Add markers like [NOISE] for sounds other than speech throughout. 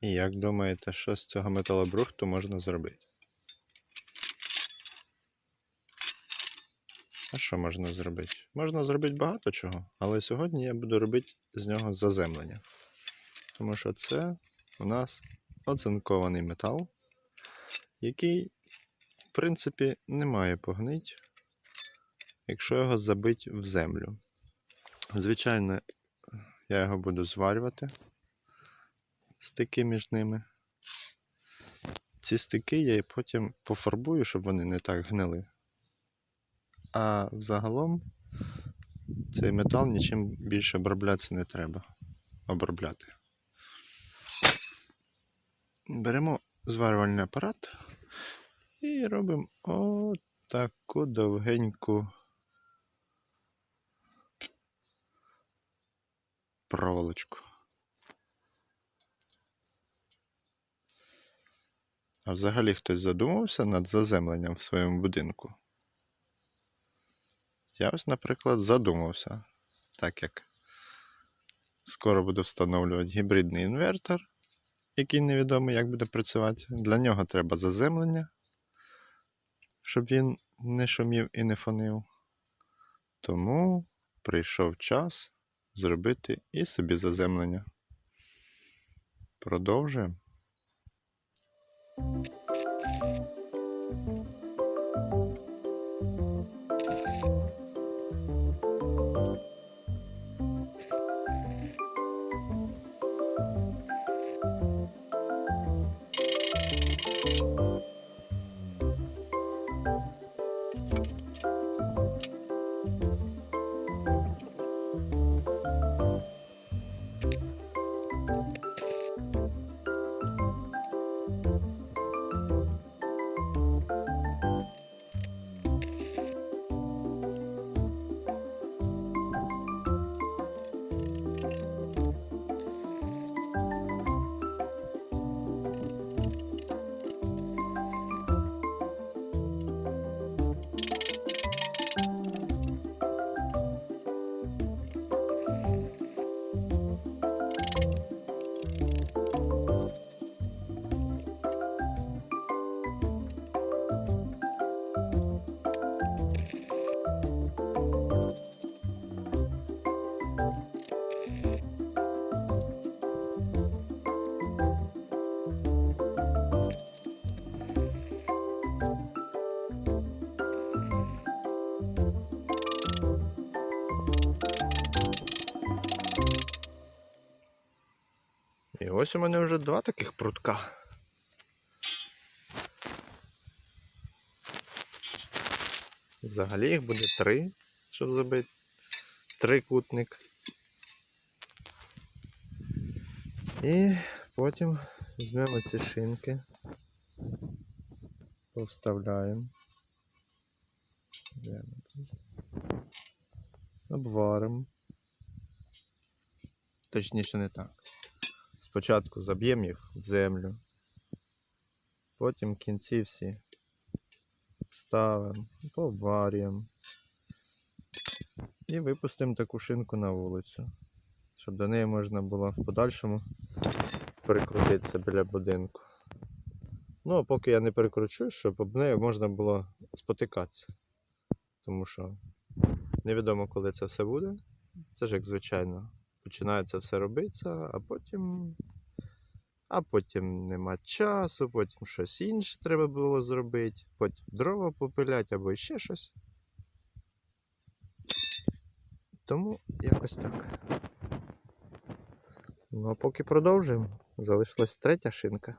І як думаєте, що з цього металобрухту можна зробити? А що можна зробити? Можна зробити багато чого, але сьогодні я буду робити з нього заземлення. Тому що це у нас оцинкований метал, який, в принципі, не має погнить, якщо його забити в землю. Звичайно, я його буду зварювати стики між ними. Ці стики я потім пофарбую, щоб вони не так гнили. А взагалом цей метал нічим більше оброблятися не треба. Обробляти. Беремо зварювальний апарат і робимо отаку довгеньку проволочку. А взагалі хтось задумався над заземленням в своєму будинку? Я ось, наприклад, задумався, так як скоро буду встановлювати гібридний інвертор, який невідомо як буде працювати. Для нього треба заземлення, щоб він не шумів і не фонив. Тому прийшов час зробити і собі заземлення. Продовжуємо. І ось у мене вже два таких прутка. Взагалі їх буде три, щоб зробити трикутник. І потім візьмемо ці шинки, повставляємо. Обваримо. Точніше не так. Спочатку заб'ємо їх в землю, потім кінці всі ставимо, поварюємо і випустимо таку шинку на вулицю, щоб до неї можна було в подальшому прикрутитися біля будинку. Ну, а поки я не перекручу, щоб об неї можна було спотикатися. Тому що невідомо, коли це все буде. Це ж як звичайно починається все робитися, а потім. А потім нема часу, потім щось інше треба було зробити, потім дрова попилять або ще щось. Тому якось так. Ну а поки продовжуємо. Залишилась третя шинка.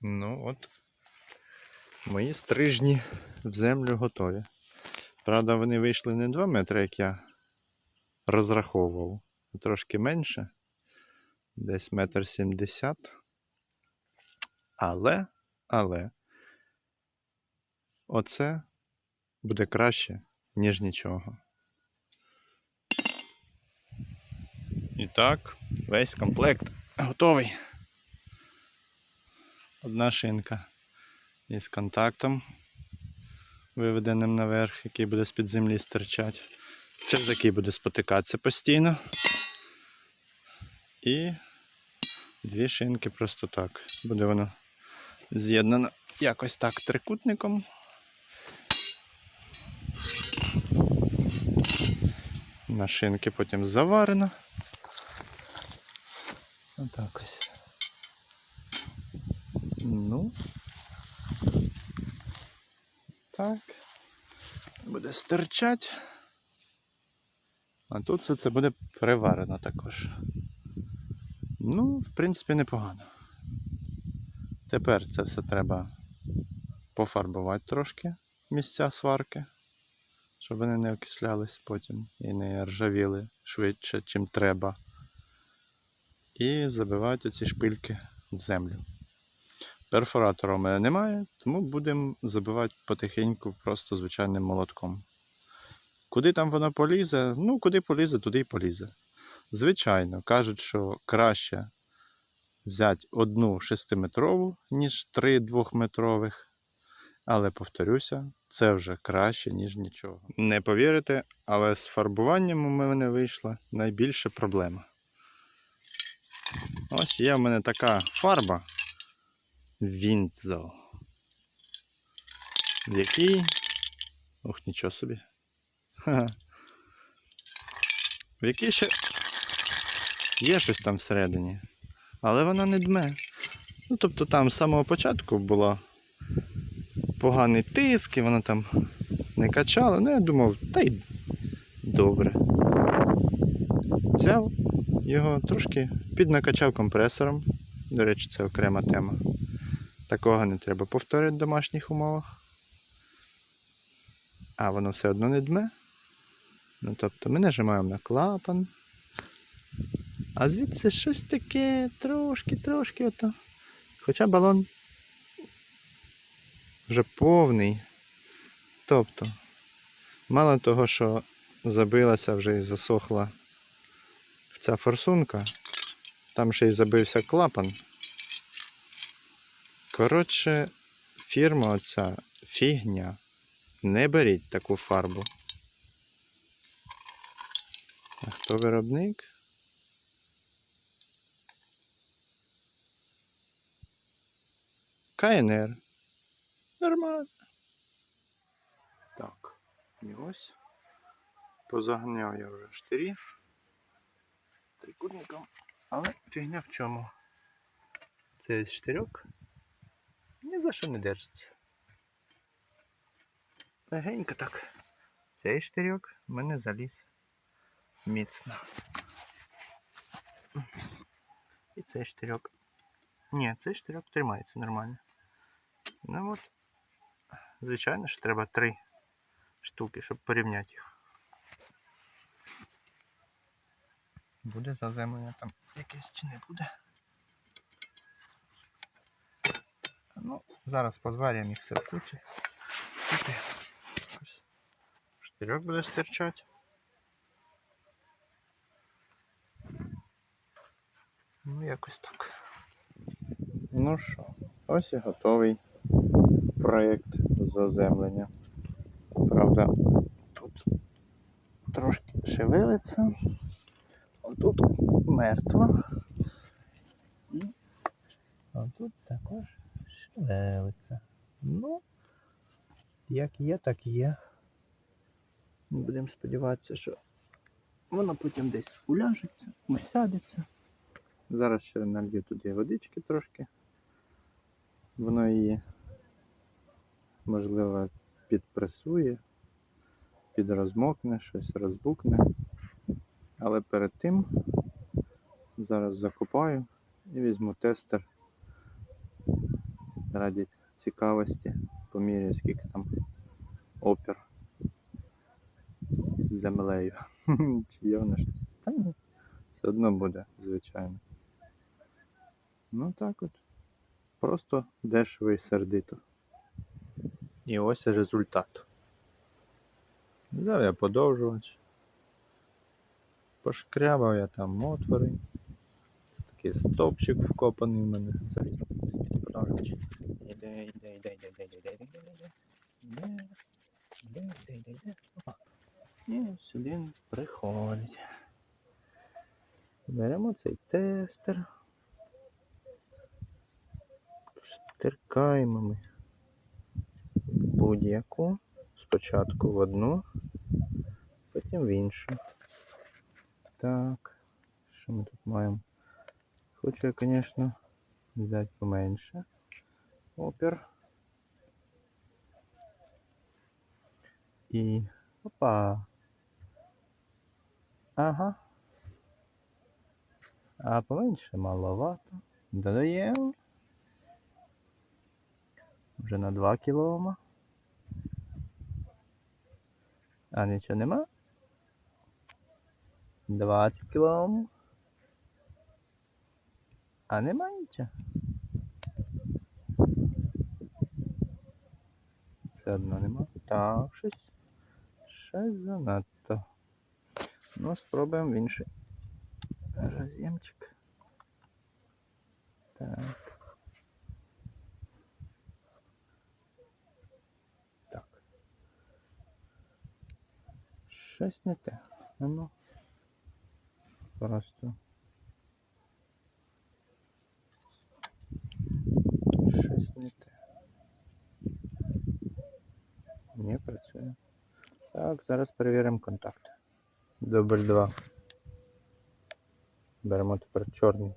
Ну от. Мої стрижні в землю готові. Правда, вони вийшли не 2 метри, як я розраховував, а трошки менше. Десь метр сімдесят. Але, але, оце буде краще, ніж нічого. І так, весь комплект готовий. одна шинка із контактом, виведеним наверх, який буде з-під землі стирчати, через який буде спотикатися постійно. І дві шинки просто так. Буде воно з'єднано якось так трикутником. На шинки потім заварено. Отак ось. Ну. Так. Буде стирчать. А тут все це буде приварено також. Ну, в принципі, непогано. Тепер це все треба пофарбувати трошки місця сварки, щоб вони не окислялись потім і не ржавіли швидше, чим треба. І забивати ці шпильки в землю. Перфоратора у мене немає, тому будемо забивати потихеньку просто звичайним молотком. Куди там воно полізе? Ну, куди полізе, туди й полізе. Звичайно, кажуть, що краще взяти одну шестиметрову, ніж три двохметрових. Але повторюся, це вже краще, ніж нічого. Не повірите, але з фарбуванням у мене вийшла найбільша проблема. Ось є в мене така фарба Вінзо. В якій. Ох, нічого собі. В якій ще є щось там всередині, але вона не дме. Ну, тобто там з самого початку було поганий тиск, і вона там не качала. Ну, я думав, та й добре. Взяв його трошки піднакачав компресором. До речі, це окрема тема. Такого не треба повторити в домашніх умовах. А воно все одно не дме. Ну, тобто ми нажимаємо на клапан. А звідси щось таке трошки-трошки ото. Хоча балон вже повний. Тобто, мало того, що забилася вже і засохла ця форсунка, там ще й забився клапан. Коротше, фірма оця фігня. Не беріть таку фарбу. А хто виробник? КНР. Нормально. Так, і ось. Позагняв я вже штирі трикутником, але фігня в чому. Цей штирьок ні за що не держиться. Легенько так. Цей штирьок в мене заліз міцно. І цей штирьок. Ні, цей штирьок тримається нормально. Ну от, звичайно ж, треба три штуки, щоб порівняти їх. Буде заземлення там якесь чи не буде. Ну, зараз позварюємо їх все в. Тут ось штирьок буде стирчати. Ну, якось так. Ну що, ось і готовий проєкт заземлення. Правда, тут трошки шевелиться. Отут мертво. І отут також шевелиться. Ну, як є, так є. Будемо сподіватися, що воно потім десь уляжеться, усядеться. Зараз ще налью туди водички трошки. Воно її, можливо, підпресує, підрозмокне, щось розбукне. Але перед тим зараз закопаю і візьму тестер раді цікавості, поміряю скільки там опір з землею. [LAUGHS] Чи є воно щось? Та ні, все одно буде, звичайно. Ну так от. Просто дешево і сердито. І ось результат. Взяв я подовжувач. Пошкрябав я там отвори. Такий стовпчик вкопаний в мене. Йде, йде, йде, йде, йде, йде, йде. Йде, йде, йде. І сюди він приходить. Беремо цей тестер. Штиркаємо ми будь-яку. Спочатку в одну, потім в іншу. Так, що ми тут маємо? Хочу я, звісно, взяти поменше. Опір. І опа. Ага. А поменше маловато. Додаємо. Вже на 2 кілома. А нічого нема? 20 кілоом. А нема нічого. Все одно нема. Так, щось. Щось занадто. Ну, спробуємо в інший роз'ємчик. Так. Так. Щось не те. Ну. Просто. Щось не те. Не працює. Так, зараз перевіримо контакт. Дубль 2. Беремо тепер чорний.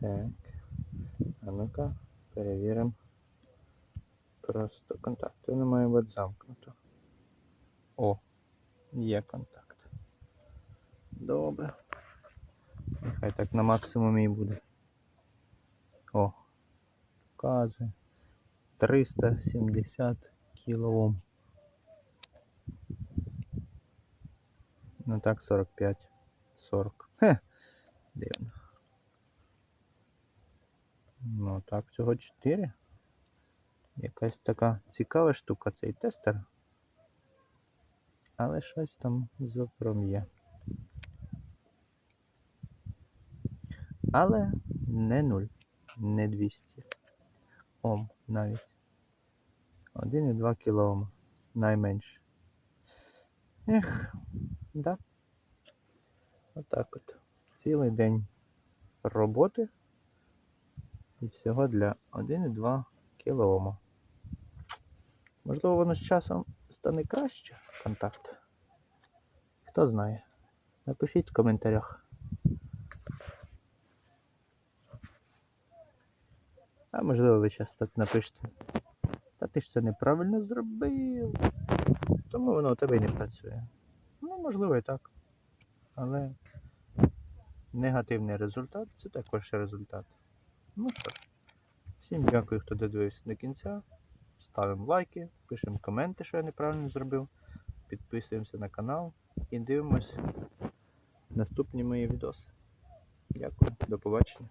Так. А ну-ка, перевіримо. Просто контакт. Воно має бути замкнуто. О, є контакт. Добре. Нехай так на максимумі і буде. О, показує. 370 кілоом. Ну так, 45. 40. Хе, дивно. Ну так, всього 4. Якась така цікава штука цей тестер. Але щось там є. Але не 0, не 200 Ом навіть. 1,2 кілоом найменше. Ех, да. Отак от. Цілий день роботи і всього для 1,2 кілоома. Можливо, воно з часом стане краще контакт. Хто знає. Напишіть в коментарях. А можливо ви зараз так напишете. Ти ж це неправильно зробив. Тому воно у тебе не працює. Ну, можливо і так. Але негативний результат це також результат. Ну що ж, всім дякую, хто додивився до кінця. Ставимо лайки, пишемо коменти, що я неправильно зробив. Підписуємося на канал і дивимось наступні мої відоси. Дякую, до побачення.